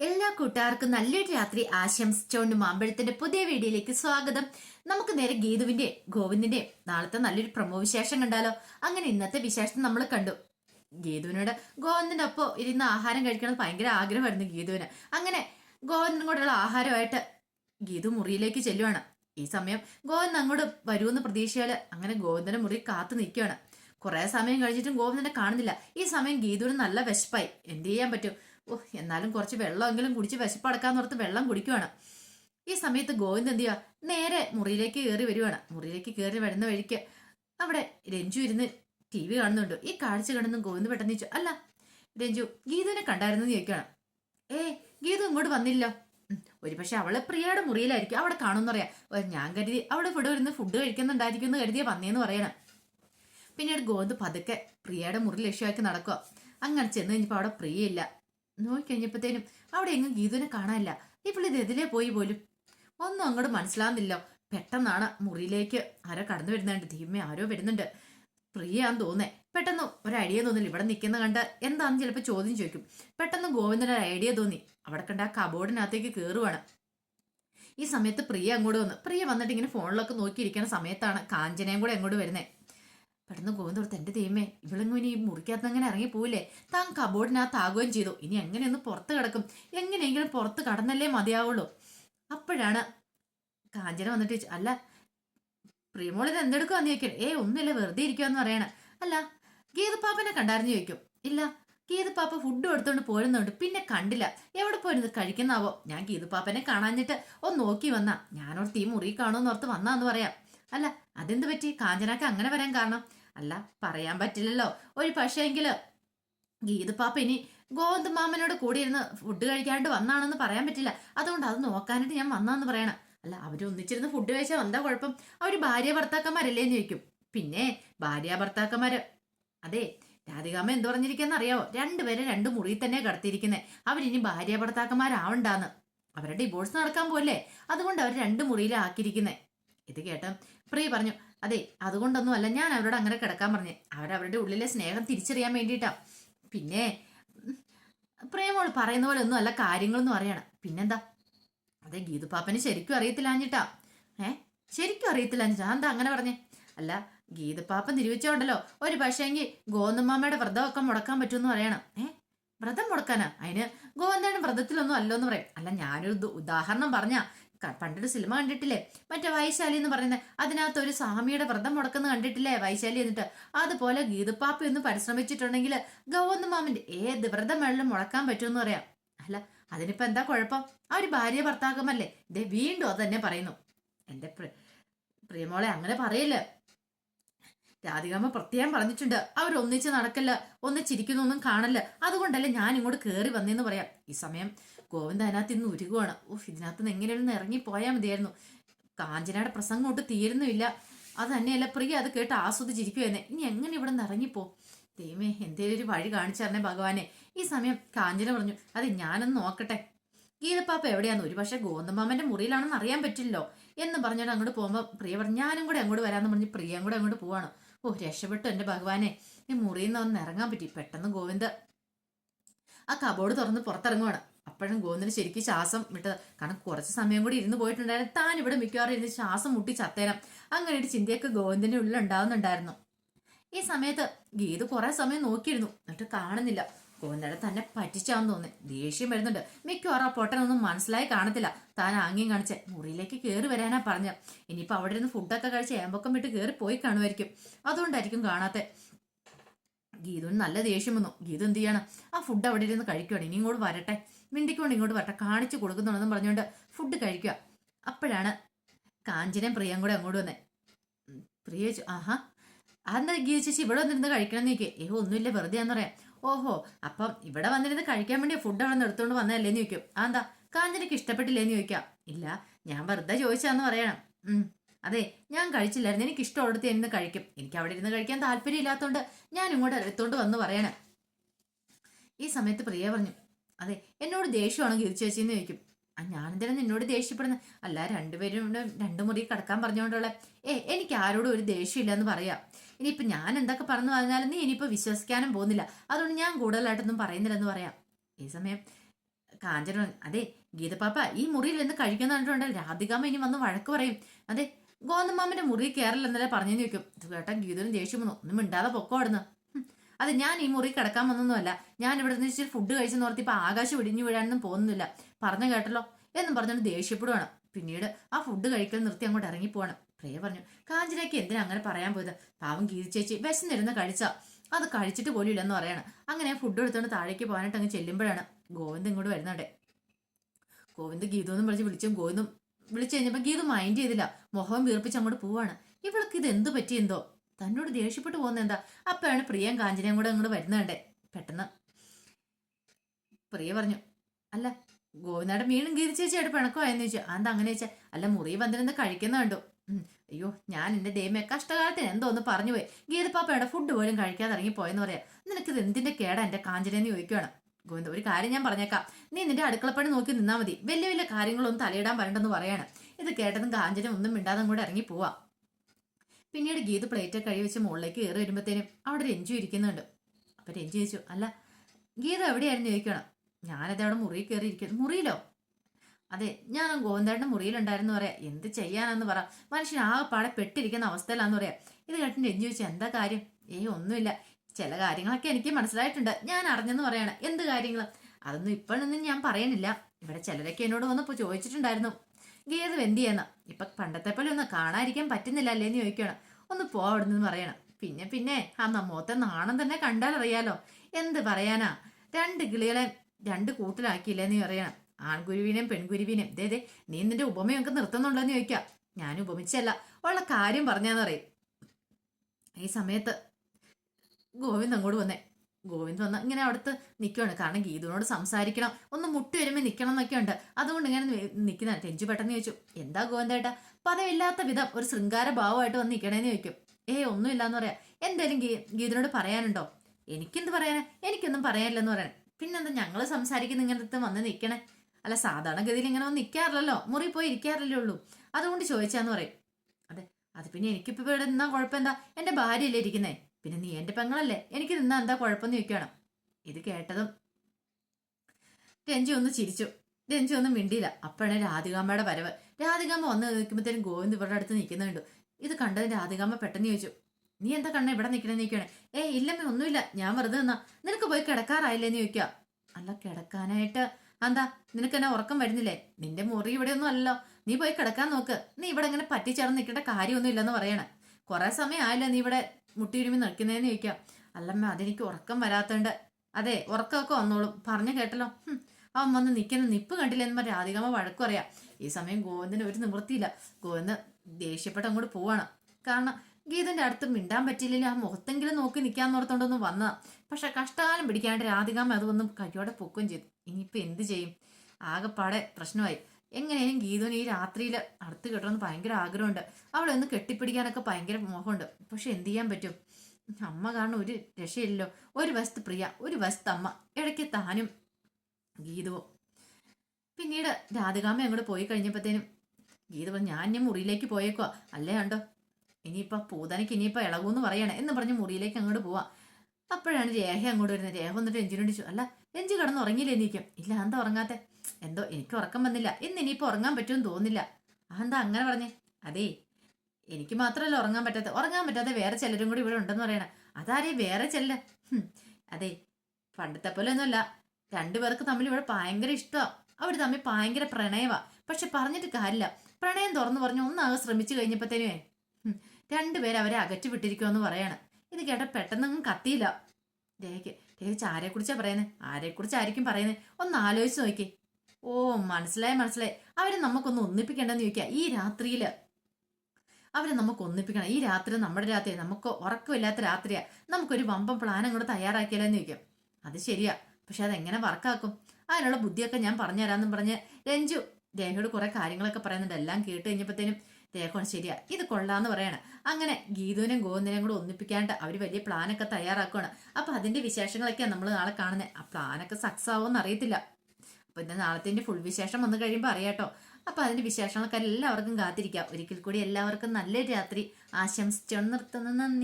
എല്ലാ കൂട്ടുകാർക്കും നല്ലൊരു രാത്രി ആശംസിച്ചുകൊണ്ട് മാമ്പഴത്തിന്റെ പുതിയ വീഡിയോയിലേക്ക് സ്വാഗതം. നമുക്ക് നേരെ ഗീതുവിന്റെ ഗോവിന്ദിന്റെ നാളത്തെ നല്ലൊരു പ്രമോ വിശേഷം കണ്ടാലോ? അങ്ങനെ ഇന്നത്തെ വിശേഷം നമ്മൾ കണ്ടു. ഗീതുവിനോട് ഗോവിന്ദിന്റെ ഒപ്പം ഇരുന്ന് ആഹാരം കഴിക്കണം ഭയങ്കര ആഗ്രഹമായിരുന്നു ഗീതുവിന്. അങ്ങനെ ഗോവിന്ദനും കൂടെയുള്ള ആഹാരമായിട്ട് ഗീതു മുറിയിലേക്ക് ചെല്ലുവാണ്. ഈ സമയം ഗോവിന്ദൻ അങ്ങോട്ട് വരുമെന്ന് പ്രതീക്ഷയാൽ അങ്ങനെ ഗോവിന്ദന്റെ മുറി കാത്തു നിൽക്കുകയാണ് കുറെ സമയം കഴിഞ്ഞിട്ടും ഗോവിന്ദനെ കാണുന്നില്ല. ഈ സമയം ഗീതുവിന് നല്ല വിശപ്പായി. എന്ത് ചെയ്യാൻ പറ്റും? ഓ എന്നാലും കുറച്ച് വെള്ളമെങ്കിലും കുടിച്ച് വിശപ്പടക്കാന്ന് ഓർത്ത് വെള്ളം കുടിക്കുവാണ്. ഈ സമയത്ത് ഗോവിന്ദ് എന്ത് ചെയ്യുക നേരെ മുറിയിലേക്ക് കയറി വരുവാണ്. മുറിയിലേക്ക് കയറി വരുന്ന വഴിക്ക് അവിടെ രഞ്ജു ഇരുന്ന് ടി വി കാണുന്നുണ്ട്. ഈ കാഴ്ച കണ്ടെന്നും ഗോവിന്ദ് പെട്ടെന്ന് ചോദിച്ചു അല്ല രഞ്ജു ഗീതുവിനെ കണ്ടായിരുന്നു ചോദിക്കുകയാണ് ഏ ഗീതു ഇങ്ങോട്ട് വന്നില്ലോ ഒരുപക്ഷെ ഒരു പക്ഷെ അവളെ പ്രിയയുടെ മുറിയിലായിരിക്കും. അവിടെ കാണുമെന്ന് പറയാം. ഞാൻ കരുതി അവിടെ ഇവിടെ ഇരുന്ന് ഫുഡ് കഴിക്കുന്നുണ്ടായിരിക്കും എന്ന് കരുതിയ വന്നേന്ന് പറയണം. പിന്നീട് ഗോവിന്ദ് പതുക്കെ പ്രിയയുടെ മുറി ലക്ഷ്യമാക്കി നടക്കുക അങ്ങനെ ചെന്ന് കഴിഞ്ഞപ്പോൾ അവിടെ പ്രിയയില്ല നോക്കിക്കഴിഞ്ഞപ്പോഴത്തേനും അവിടെ എങ്ങും ഗീതുവിനെ കാണാനില്ല. ഇപ്പോൾ ഇത് എതിലേ പോയി പോലും. ഒന്നും അങ്ങോട്ട് മനസ്സിലാവുന്നില്ല. പെട്ടെന്നാണ് മുറിയിലേക്ക് ആരോ കടന്നു വരുന്നുണ്ട്. ധീമ ആരോ വരുന്നുണ്ട്. പ്രിയാന്ന് തോന്നേ പെട്ടെന്ന് ഒരു ഐഡിയ തോന്നില്ല ഇവിടെ നിൽക്കുന്ന കണ്ട് എന്താണെന്ന് ചിലപ്പോൾ ചോദ്യം ചോദിക്കും. പെട്ടെന്ന് ഗോവിന്ദന് ഒരു ഐഡിയ തോന്നി. അവിടെ കണ്ട ആ കബോർഡിനകത്തേക്ക് കയറുവാണ്. ഈ സമയത്ത് പ്രിയ അങ്ങോട്ട് വന്നു. പ്രിയ വന്നിട്ട് ഇങ്ങനെ ഫോണിലൊക്കെ നോക്കിയിരിക്കുന്ന സമയത്താണ് കാഞ്ചനയും കൂടെ അങ്ങോട്ട് വരുന്നത് പെട്ടെന്ന് ഗോവിന്ദ് ഓർത്ത് എന്റെ ദൈവമേ ഇവളെങ്ങും ഇനി മുറിക്കകത്ത് അങ്ങനെ ഇറങ്ങി പോവില്ലേ? താൻ കബോർഡിനകത്താകുകയും ചെയ്തു. ഇനി എങ്ങനെയൊന്ന് പുറത്ത് കിടക്കും. എങ്ങനെയെങ്കിലും പുറത്ത് കടന്നല്ലേ മതിയാവുള്ളൂ. അപ്പോഴാണ് കാഞ്ചന വന്നിട്ട് അല്ല പ്രിയമോളിത് എന്തെടുക്കുവാന്ന് ചോദിക്കും ഏ ഒന്നുമില്ല വെറുതെ ഇരിക്കുവാന്ന് പറയണ. അല്ല ഗീതപ്പാപ്പനെ കണ്ടായിരുന്നു ചോദിക്കും. ഇല്ല ഗീതപ്പാപ്പ ഫുഡ് എടുത്തോണ്ട് പോരുന്നുണ്ട്. പിന്നെ കണ്ടില്ല. എവിടെ പോയിരുന്നു? കഴിക്കുന്നാവോ? ഞാൻ ഗീതപ്പാപ്പനെ കാണാഞ്ഞിട്ട് ഒന്ന് നോക്കി വന്നാ. ഞാനോർത്ത് ഈ മുറി കാണുമെന്ന് ഓർത്ത് വന്നാന്ന് പറയാം. അല്ല അതെന്ത് പറ്റി? കാഞ്ചനാക്ക് അങ്ങനെ വരാൻ കാരണം? അല്ല പറയാൻ പറ്റില്ലല്ലോ. ഒരു പക്ഷേങ്കിൽ ഗീതപ്പാപ്പ ഇനി ഗോവിന്ദ് മാമനോട് കൂടി ഇരുന്ന് ഫുഡ് കഴിക്കാണ്ട് വന്നാണെന്ന് പറയാൻ പറ്റില്ല. അതുകൊണ്ട് അത് നോക്കാനായിട്ട് ഞാൻ വന്നാന്ന് പറയണം. അല്ല അവർ ഒന്നിച്ചിരുന്ന് ഫുഡ് കഴിച്ചാൽ എന്താ കുഴപ്പം? അവർ ഭാര്യ ഭർത്താക്കന്മാരല്ലേ എന്ന് ചോദിക്കും. പിന്നെ ഭാര്യ ഭർത്താക്കന്മാര് അതെ രാധികാമ്മ എന്ത് പറഞ്ഞിരിക്കുന്ന അറിയാവോ? രണ്ടുപേരെ രണ്ട് മുറിയിൽ തന്നെ കടത്തിയിരിക്കുന്നത് അവരിനി ഭാര്യ ഭർത്താക്കന്മാരാവണ്ടാന്ന്. അവരുടെ ഡിവോഴ്സ് നടക്കാൻ പോലെ അതുകൊണ്ട് അവർ രണ്ട് മുറിയിലാക്കിയിരിക്കുന്നത് ഇത് കേട്ടോ പ്രിയ പറഞ്ഞു അതെ അതുകൊണ്ടൊന്നും അല്ല ഞാൻ അവരോട് അങ്ങനെ കിടക്കാൻ പറഞ്ഞു. അവരവരുടെ ഉള്ളിലെ സ്നേഹം തിരിച്ചറിയാൻ വേണ്ടിയിട്ടാ. പിന്നെ പ്രേമോൾ പറയുന്ന പോലെ ഒന്നും അല്ല കാര്യങ്ങളൊന്നും അറിയണം പിന്നെന്താ? അതെ ഗീതുപാപ്പന് ശരിക്കും അറിയത്തില്ലാഞ്ഞിട്ടാ. ഏ? ശരിക്കും അറിയത്തില്ലാഞ്ഞിട്ടാ. എന്താ അങ്ങനെ പറഞ്ഞേ? അല്ല ഗീതപ്പാപ്പൻ തിരുവച്ചോണ്ടല്ലോ. ഒരു പക്ഷേങ്കിൽ ഗോതമ്മാമ്മയുടെ വ്രതമൊക്കെ മുടക്കാൻ പറ്റുമെന്ന് പറയണം. ഏ? വ്രതം മുടക്കാനാ? അതിന് ഗോവന്ദനും വ്രതത്തിലൊന്നും അല്ലോ എന്ന് പറയും. അല്ല ഞാനൊരു ഉദ- ഉദാഹരണം പറഞ്ഞ പണ്ടൊരു സിനിമ കണ്ടിട്ടില്ലേ? മറ്റേ വൈശാലി എന്ന് പറയുന്നത് അതിനകത്ത് ഒരു സ്വാമിയുടെ വ്രതം മുടക്കുന്ന കണ്ടിട്ടില്ലേ വൈശാലി എന്നിട്ട്? അതുപോലെ ഗീതുപ്പാപ്പി ഒന്ന് പരിശ്രമിച്ചിട്ടുണ്ടെങ്കിൽ ഗോവന്ദ മാമന്റെ ഏത് വ്രതം വേണമെങ്കിലും മുടക്കാൻ പറ്റുമെന്ന് പറയാം. അല്ല അതിനിപ്പോ എന്താ കുഴപ്പം? ആ ഒരു ഭാര്യ ഭർത്താക്കമല്ലേ ദേ വീണ്ടും അത് തന്നെ പറയുന്നു. എന്റെ പ്രി- പ്രിയമോളെ അങ്ങനെ പറയില്ല. രാധികാമ്മ പ്രത്യേകം പറഞ്ഞിട്ടുണ്ട്. അവർ ഒന്നിച്ച് നടക്കല്ല ഒന്നിച്ചിരിക്കുന്നൊന്നും കാണല്ല. അതുകൊണ്ടല്ലേ ഞാൻ ഇങ്ങോട്ട് കയറി വന്നേന്ന് പറയാം. ഈ സമയം ഗോവിന്ദ അതിനകത്ത് ഇന്ന് ഉരുകുവാണ്? ഓഹ് ഇതിനകത്ത് നിന്ന് എങ്ങനെയൊന്ന് ഇറങ്ങി പോയാൽ മതിയായിരുന്നു. കാഞ്ചനയുടെ പ്രസംഗം ഒട്ട് തീരുന്നുമില്ല. അത് തന്നെയല്ല പ്രിയ അത് കേട്ട് ആസ്വദിച്ചിരിക്കുവായിരുന്നെ. ഇനി എങ്ങനെ ഇവിടെ നിന്ന് ഇറങ്ങിപ്പോ? ദൈവമേ എന്തേലും ഒരു വഴി കാണിച്ചു തരണേ ഭഗവാനെ. ഈ സമയം കാഞ്ചന പറഞ്ഞു അതെ ഞാനൊന്ന് നോക്കട്ടെ. ഗീതപ്പാപ്പ എവിടെയാന്ന്? ഒരു പക്ഷെ ഗോന്തമാമന്റെ മുറിയിലാണെന്ന് അറിയാൻ പറ്റില്ലല്ലോ. എന്ന് പറഞ്ഞിട്ട് അങ്ങോട്ട് പോകുമ്പോൾ പ്രിയ പറഞ്ഞു ഞാനും കൂടെ അങ്ങോട്ട് വരാമെന്ന് പറഞ്ഞ് പ്രിയയും കൂടെ അങ്ങോട്ട് പോവാണ്. ഓ രക്ഷപ്പെട്ടു എന്റെ ഭഗവാനെ. ഈ മുറിയിൽ നിന്ന് ഒന്ന് ഇറങ്ങാൻ പറ്റി. പെട്ടെന്ന് ഗോവിന്ദ് ആ കബോർഡ് തുറന്ന് പുറത്തിറങ്ങുവാണ്. അപ്പോഴും ഗോവിന്ദന് ശരിക്കും ശ്വാസം വിട്ടത്. കാരണം കുറച്ച് സമയം കൂടി ഇരുന്ന് പോയിട്ടുണ്ടായിരുന്നു. താൻ ഇവിടെ മിക്കവാറും ഇരുന്ന് ശ്വാസം മുട്ടി ചത്തേരം. അങ്ങനെ ഒരു ചിന്തയൊക്കെ ഗോവിന്ദന്റെ ഉള്ളിൽ ഉണ്ടാവുന്നുണ്ടായിരുന്നു. ഈ സമയത്ത് ഗീത് കുറെ സമയം നോക്കിയിരുന്നു. എന്നിട്ട് കാണുന്നില്ല. ഗോവിന്ദയുടെ തന്നെ പറ്റിച്ചാന്ന് തോന്നി. ദേഷ്യം വരുന്നുണ്ട്. മിക്കവാറും ആ പൊട്ടനൊന്നും മനസ്സിലായി കാണത്തില്ല. താൻ ആംഗ്യം കാണിച്ച മുറിയിലേക്ക് കയറി വരാനാ പറഞ്ഞ. ഇനിയിപ്പോ അവിടെ ഇരുന്ന് ഫുഡൊക്കെ കഴിച്ച് ഏമ്പക്കം വിട്ട് കയറി പോയി കാണുമായിരിക്കും. അതുകൊണ്ടായിരിക്കും കാണാത്തെ. ഗീതുവിന് നല്ല ദേഷ്യം വന്നു. ഗീതു എന്ത് ചെയ്യണം? ആ ഫുഡ് അവിടെ ഇരുന്ന് കഴിക്കുകയാണ് ഇനിയും കൂടെ വരട്ടെ. മിണ്ടിക്കൊണ്ട് ഇങ്ങോട്ട് വരട്ടെ കാണിച്ചു കൊടുക്കുന്നുണ്ടെന്നും പറഞ്ഞുകൊണ്ട് ഫുഡ് കഴിക്കുക. അപ്പോഴാണ് കാഞ്ചനയും പ്രിയം കൂടെ അങ്ങോട്ട് വന്നേ. പ്രിയ ചോദിച്ചു ആഹാ അതെന്താ ഗീ ചേച്ചി ഇവിടെ വന്നിരുന്ന് കഴിക്കണം നീക്ക് ഏ ഒന്നുമില്ല വെറുതെ എന്ന് പറയാം. ഓഹോ അപ്പം ഇവിടെ വന്നിരുന്ന് കഴിക്കാൻ വേണ്ടി ഫുഡ് അവിടെ നിന്ന് വന്നതല്ലേ? വന്നതല്ലേന്ന് ചോദിക്കും. അതെന്താ കാഞ്ചനയ്ക്ക് ഇഷ്ടപ്പെട്ടില്ലേന്ന് ചോദിക്കാം. ഇല്ല ഞാൻ വെറുതെ ചോദിച്ചാന്ന് പറയണം. അതെ ഞാൻ കഴിച്ചില്ലായിരുന്നു. എനിക്ക് ഇഷ്ടമുള്ളത് ഇരുന്ന് കഴിക്കും. എനിക്ക് അവിടെ ഇരുന്ന് കഴിക്കാൻ താല്പര്യം ഇല്ലാത്തതുകൊണ്ട് ഞാൻ ഇങ്ങോട്ട് എടുത്തോണ്ട് വന്ന് പറയണം. ഈ സമയത്ത് പ്രിയ പറഞ്ഞു അതെ എന്നോട് ദേഷ്യമാണോ ഗിരിച്ചേച്ചിന്ന് ചോദിക്കും. ആ ഞാനെന്തിനാ നിന്നോട് ദേഷ്യപ്പെടുന്നത് അല്ല രണ്ടുപേരും രണ്ടു മുറി കിടക്കാൻ പറഞ്ഞുകൊണ്ടുള്ള ഏ എനിക്ക് ആരോടും ഒരു ദേഷ്യമില്ല എന്ന് പറയാം. ഇനിയിപ്പോ ഞാൻ എന്തൊക്കെ പറഞ്ഞു പറഞ്ഞാലും നീ ഇനിയിപ്പോ വിശ്വസിക്കാനും പോകുന്നില്ല. അതുകൊണ്ട് ഞാൻ കൂടുതലായിട്ടൊന്നും പറയുന്നില്ലെന്ന് പറയാം. ഈ സമയം കാഞ്ചന അതെ ഗീതപ്പാപ്പ ഈ മുറിയിൽ വന്ന് കഴിക്കുന്ന കണ്ടിട്ടുണ്ടല്ലോ. രാധികാമ്മ ഇനി വന്ന് വഴക്ക് പറയും. അതെ ഗോതമ്മാമന്റെ മുറി കയറില്ലെന്നല്ലേ പറഞ്ഞു നിൽക്കും ഇത് കേട്ടാ ഗീതനും ദേഷ്യം വന്നു. ഒന്നും മിണ്ടാതെ പൊക്കോടുന്നു അത് ഞാൻ ഈ മുറി കിടക്കാൻ വന്നൊന്നുമല്ല. ഞാൻ ഇവിടെ നിന്ന് ഇച്ചിരി ഫുഡ് കഴിച്ചെന്ന് ഓർത്ത് ഇപ്പൊ ആകാശം ഇടിഞ്ഞു വീഴാനൊന്നും പോകുന്നില്ല. പറഞ്ഞു കേട്ടല്ലോ? എന്നും പറഞ്ഞുകൊണ്ട് ദേഷ്യപ്പെടുവാണ്. പിന്നീട് ആ ഫുഡ് കഴിക്കൽ നിർത്തി അങ്ങോട്ട് ഇറങ്ങി പോവാണ്. പ്രിയ പറഞ്ഞു കാഞ്ചനയ്ക്ക് എന്തിനാ അങ്ങനെ പറയാൻ പോയത്? പാവം ഗീതിച്ചേച്ചി വിശന്നിരുന്ന് കഴിച്ച. അത് കഴിച്ചിട്ട് പോലും ഇല്ലെന്ന് പറയാണ്. അങ്ങനെ ഫുഡ് എടുത്തുകൊണ്ട് താഴേക്ക് പോകാനായിട്ട് അങ്ങ് ചെല്ലുമ്പോഴാണ് ഗോവിന്ദ് ഇങ്ങോട്ട് വരുന്നുണ്ട് ഗോവിന്ദ് ഗീതു എന്നും വിളിച്ച് വിളിച്ചും ഗോവിന്ദും വിളിച്ചു കഴിഞ്ഞപ്പോൾ ഗീതു മൈൻഡ് ചെയ്തില്ല. മുഖം വീർപ്പിച്ച് അങ്ങോട്ട് പോവാണ്. ഇവൾക്ക് ഇത് എന്ത്? പറ്റിയെന്തോ തന്നോട് ദേഷ്യപ്പെട്ടു പോകുന്ന എന്താ അപ്പോഴാണ് പ്രിയം കാഞ്ചനയും കൂടെ അങ്ങോട്ട് വരുന്നുണ്ട് പെട്ടെന്ന് പ്രിയ പറഞ്ഞു അല്ല ഗോവിന്ദാടെ വീണ്ടും ഗീതിച്ചേച്ചിയായിട്ട് പിണക്കമായെന്ന് ചോദിച്ചു. അതെന്താ അങ്ങനെ ചോദിച്ചാൽ അല്ല മുറി വന്നിരുന്ന് കഴിക്കുന്ന കണ്ടു. അയ്യോ ഞാൻ എന്റെ ദൈവമേ കഷ്ടകാലത്തിന് എന്തോ ഒന്ന് പറഞ്ഞു പോയി. ഗീതപ്പാപ്പയുടെ ഫുഡ് പോലും കഴിക്കാതെ ഇറങ്ങി പോയെന്ന് പറയാം. നിനക്കിത് എന്തിന്റെ കേടാ എന്റെ കാഞ്ചനെന്ന് ചോദിക്കുകയാണ് ഗോവിന്ദ ഒരു കാര്യം ഞാൻ പറഞ്ഞേക്കാം. നീ നിന്റെ അടുക്കളപ്പണി നോക്കി നിന്നാൽ മതി. വലിയ വലിയ കാര്യങ്ങളൊന്നും തലയിടാൻ വരണ്ടെന്ന് പറയാണ്. ഇത് കേട്ടതും കാഞ്ചനും ഒന്നും മിണ്ടാതെ കൂടെ ഇറങ്ങി പോവാം. പിന്നീട് ഗീത് പ്ലേറ്റ് കഴി വെച്ച് മുകളിലേക്ക് കയറി വരുമ്പോഴത്തേനും അവിടെ രഞ്ജു ഇരിക്കുന്നുണ്ട്. അപ്പൊ രഞ്ജു ചോദിച്ചു അല്ല ഗീത എവിടെയായിരുന്നു? ചോദിക്കണം ഞാനത് അവിടെ മുറിയിൽ കയറി ഇരിക്കുന്നു മുറിയിലോ? അതെ ഞാൻ ഗോവിന്ദേട്ടന്റെ മുറിയിലുണ്ടായിരുന്നു പറയാം. എന്ത് ചെയ്യാനാന്ന് പറ. മനുഷ്യൻ ആകെപ്പാടെ പെട്ടിരിക്കുന്ന അവസ്ഥയിലാന്ന് പറയാം. ഇത് കേട്ടിട്ട് രഞ്ജു ചോദിച്ചു എന്താ കാര്യം? ഏയ് ഒന്നുമില്ല. ചില കാര്യങ്ങളൊക്കെ എനിക്ക് മനസ്സിലായിട്ടുണ്ട്. ഞാൻ അറിഞ്ഞെന്ന് പറയാണ്. എന്ത് കാര്യങ്ങൾ അതൊന്നും ഇപ്പോഴൊന്നും ഞാൻ പറയണില്ല. ഇവിടെ ചിലരൊക്കെ എന്നോട് വന്നപ്പോൾ ചോദിച്ചിട്ടുണ്ടായിരുന്നു. ഗീത എന്ത് ഇപ്പൊ പണ്ടത്തെ പോലെ ഒന്ന് കാണാതിരിക്കാൻ പറ്റുന്നില്ല അല്ലേന്ന് ചോദിക്കണം ഒന്ന് പോ പറയണം. പിന്നെ പിന്നെ ആ നമ്മോത്തെ നാണം തന്നെ കണ്ടാൽ അറിയാലോ എന്ത് പറയാനാ? രണ്ട് കിളികളെ രണ്ട് കൂട്ടിലാക്കിയില്ലെന്ന് പറയണം. ആൺകുരുവിനെയും പെൺകുരുവിനെയും. ദേ ദേ നീ നിന്റെ ഉപമയൊക്കെ നിർത്തുന്നുണ്ടോ എന്ന് ചോദിക്കാം. ഞാൻ ഉപമിച്ചല്ല ഉള്ള കാര്യം പറഞ്ഞാന്ന് പറയും. ഈ സമയത്ത് ഗോവിന്ദ് അങ്ങോട്ട് വന്നേ. ഗോവിന്ദ് വന്ന ഇങ്ങനെ അവിടുത്തെ നിൽക്കുവാണ് കാരണം ഗീതുവിനോട് സംസാരിക്കണം. ഒന്ന് മുട്ടി വരുമ്പോൾ നിൽക്കണം എന്നൊക്കെ ഉണ്ട് അതുകൊണ്ട് ഇങ്ങനെ നിൽക്കുന്ന ടെഞ്ചു പെട്ടെന്ന് ചോദിച്ചു എന്താ ഗോവിന്ദേട്ടാ? പദമില്ലാത്ത വിധം ഒരു ശൃംഗാര ഭാവമായിട്ട് വന്ന് നിൽക്കണേന്ന് ചോദിക്കും. ഏ ഒന്നുമില്ലാന്ന് പറയാം. എന്തേലും ഗീ ഗീതനോട് പറയാനുണ്ടോ? എനിക്കെന്ത് പറയാനാ? എനിക്കൊന്നും പറയാനില്ലെന്ന് പറയാൻ. പിന്നെന്താ ഞങ്ങൾ സംസാരിക്കുന്ന ഇങ്ങനത്തെ വന്ന് നിൽക്കണേ അല്ല സാധാരണ സാധാരണഗതിയിൽ ഇങ്ങനെ വന്ന് നിൽക്കാറില്ലല്ലോ മുറി പോയി ഇരിക്കാറില്ലേ ഉള്ളൂ. അതുകൊണ്ട് ചോദിച്ചാന്ന് പറയും. അതെ അത് പിന്നെ എനിക്കിപ്പോ ഇവിടെ നിന്നാ കുഴപ്പം എന്താ എന്റെ ഭാര്യയല്ലേ ഇരിക്കുന്നേ. പിന്നെ നീ എന്റെ പെങ്ങളല്ലേ. എനിക്ക് നിന്നാ എന്താ കുഴപ്പമെന്ന് ചോദിക്കണം. ഇത് കേട്ടതും രഞ്ജു ഒന്ന് ചിരിച്ചു. രഞ്ജു ഒന്നും മിണ്ടിയില്ല. അപ്പോഴാണ് രാധികാമ്മയുടെ വരവ്. രാധികാമ്മ വന്ന് നിൽക്കുമ്പോഴത്തേനും ഗോവിന്ദ് ഇവരുടെ അടുത്ത് നിൽക്കുന്നുണ്ട്. ഇത് കണ്ടത് രാധികാമ്മ പെട്ടെന്ന് ചോദിച്ചു നീ എന്താ കണ്ണ ഇവിടെ നിൽക്കണേ? നിൽക്കണേ ഏ ഇല്ലമ്മ ഒന്നുമില്ല. ഞാൻ വെറുതെ നിന്നാ. നിനക്ക് പോയി കിടക്കാറായില്ലേന്ന് ചോദിക്കുക. അല്ല കിടക്കാനായിട്ട് എന്താ? നിനക്ക് എന്നെ ഉറക്കം വരുന്നില്ലേ? നിന്റെ മുറി ഇവിടെ ഒന്നും അല്ലല്ലോ. നീ പോയി കിടക്കാൻ നോക്ക്. നീ ഇവിടെ ഇങ്ങനെ പറ്റിച്ചേർന്ന് നിൽക്കേണ്ട കാര്യമൊന്നും ഇല്ലെന്ന് പറയണേ. കുറെ സമയം ആയില്ല നീ ഇവിടെ മുട്ടിയിരുമി നിൽക്കുന്നതെന്ന് ചോദിക്കാം അല്ലമ്മ അതെനിക്ക് ഉറക്കം വരാത്തണ്ട്. അതെ ഉറക്കമൊക്കെ വന്നോളും. പറഞ്ഞു കേട്ടല്ലോ. അവൻ വന്ന് നിൽക്കുന്ന നിപ്പ് കണ്ടില്ലെന്ന് പറഞ്ഞ രാധികാമ്മ വഴക്കു പറയാം. ഈ സമയം ഗോവിന്ദന് ഒരു നിവൃത്തിയില്ല. ഗോവിന്ദൻ ദേഷ്യപ്പെട്ട് അങ്ങോട്ട് പോവാണ്. കാരണം ഗീതന്റെ അടുത്ത് മിണ്ടാൻ പറ്റിയില്ലെങ്കിൽ ആ മുഖത്തെങ്കിലും നോക്കി നിൽക്കാൻ ഓർത്തോണ്ടൊന്നും വന്നതാ. പക്ഷെ കഷ്ടകാലം പിടിക്കാണ്ട് രാധികാമ്മ അതൊന്നും കയ്യോടെ പൊക്കുകയും ചെയ്തു. ഇനിയിപ്പോൾ എന്ത് ചെയ്യും? ആകെപ്പാടെ പ്രശ്നമായി. എങ്ങനെയും ഗീതുവിന് ഈ രാത്രിയിൽ അടുത്ത് കിട്ടണമെന്ന് ഭയങ്കര ആഗ്രഹമുണ്ട്. അവളെ ഒന്ന് കെട്ടിപ്പിടിക്കാനൊക്കെ ഭയങ്കര മോഹമുണ്ട്. പക്ഷെ എന്ത് ചെയ്യാൻ പറ്റും? അമ്മ കാരണം ഒരു രക്ഷയില്ലല്ലോ. ഒരു വശത്ത് പ്രിയ ഒരു വശത്ത് അമ്മ. ഇടയ്ക്ക് താനും ഗീതുവും. പിന്നീട് രാധികാമ്മ അങ്ങോട്ട് പോയി കഴിഞ്ഞപ്പോഴത്തേനും ഗീത പറഞ്ഞു ഞാൻ ഇനി മുറിയിലേക്ക് പോയേക്കുവാ. അല്ലേ കണ്ടോ? ഇനിയിപ്പോ പൂതനയ്ക്ക് ഇനിയിപ്പോ ഇളകൂന്ന് പറയണേ എന്ന് പറഞ്ഞ് മുറിയിലേക്ക് അങ്ങോട്ട് പോവാ. അപ്പോഴാണ് രേഖ അങ്ങോട്ട് വരുന്നത്. രേഖ വന്നിട്ട് രഞ്ജിനോട് ചോദിച്ചു അല്ല എഞ്ചി കിടന്ന് ഉറങ്ങിയില്ലേ എനിക്കും ഇല്ല എന്താ ഉറങ്ങാത്തെ? എന്തോ എനിക്ക് ഉറക്കം വന്നില്ല. ഇന്ന് ഇനിയിപ്പോൾ ഉറങ്ങാൻ പറ്റുമെന്ന് തോന്നില്ല അതെന്താ അങ്ങനെ പറഞ്ഞേ? അതേ എനിക്ക് മാത്രമല്ല ഉറങ്ങാൻ പറ്റാത്ത ഉറങ്ങാൻ പറ്റാത്ത വേറെ ചിലരും കൂടി ഇവിടെ ഉണ്ടെന്ന് പറയണേ. അതാരേ വേറെ ചെല്ല അതെ പണ്ടത്തെ പോലെ ഒന്നുമല്ല രണ്ടുപേർക്ക് തമ്മിൽ ഇവിടെ ഭയങ്കര ഇഷ്ടമാ അവർ തമ്മിൽ ഭയങ്കര പ്രണയമാണ് പക്ഷെ പറഞ്ഞിട്ട് കാര്യമില്ല. പ്രണയം തുറന്നു പറഞ്ഞു ഒന്നാകെ ശ്രമിച്ചു കഴിഞ്ഞപ്പോഴത്തേനുവേ രണ്ടുപേരും അവരെ അകറ്റി വിട്ടിരിക്കുമെന്ന് പറയാണ്. ഇത് കേട്ട പെട്ടെന്നൊന്നും കത്തിയില്ല. രേഖ രേഖ ആരെക്കുറിച്ചാ പറയുന്നത് ആരെക്കുറിച്ചായിരിക്കും പറയുന്നത് ഒന്ന് ആലോചിച്ച് നോക്കി. ഓ മനസ്സിലായി മനസ്സിലായി. അവരെ നമുക്കൊന്ന് ഒന്നിപ്പിക്കേണ്ടെന്ന് ചോദിക്കുക ഈ രാത്രിയിൽ അവരെ നമുക്ക് ഒന്നിപ്പിക്കണം. ഈ രാത്രി നമ്മുടെ രാത്രി നമുക്ക് ഉറക്കമില്ലാത്ത രാത്രിയാ. നമുക്കൊരു വമ്പം പ്ലാൻ അങ്ങോട്ട് തയ്യാറാക്കിയാലെന്ന് ചോദിക്കാം. അത് ശരിയാ. പക്ഷെ അതെങ്ങനെ വർക്കാക്കും? അതിനുള്ള ബുദ്ധിയൊക്കെ ഞാൻ പറഞ്ഞുതരാമെന്നും പറഞ്ഞ് രഞ്ജു രേഖയോട് കുറെ കാര്യങ്ങളൊക്കെ പറയുന്നുണ്ട്. എല്ലാം കേട്ട് കഴിഞ്ഞപ്പോഴത്തേനും രേഖോണ് ശരിയാ. ഇത് കൊള്ളാന്ന് പറയണം. അങ്ങനെ ഗീതുവിനെയും ഗോവിന്ദനെയും കൂടെ ഒന്നിപ്പിക്കാണ്ട് അവർ വലിയ പ്ലാനൊക്കെ തയ്യാറാക്കുകയാണ് അപ്പൊ അതിന്റെ വിശേഷങ്ങളൊക്കെയാണ് നമ്മൾ നാളെ കാണുന്നത് ആ പ്ലാനൊക്കെ സക്സസ് ആവുമെന്ന് അറിയത്തില്ല. അപ്പൊ ഇന്ന് നാളത്തെ ഫുൾ വിശേഷം വന്നു കഴിയുമ്പോൾ അറിയാട്ടോ. അപ്പൊ അതിന്റെ വിശേഷങ്ങളൊക്കെ എല്ലാവർക്കും കാത്തിരിക്കാം. ഒരിക്കൽ കൂടി എല്ലാവർക്കും നല്ലൊരു രാത്രി. ആശംസിച്ചു നിർത്തുന്നു. നന്ദി.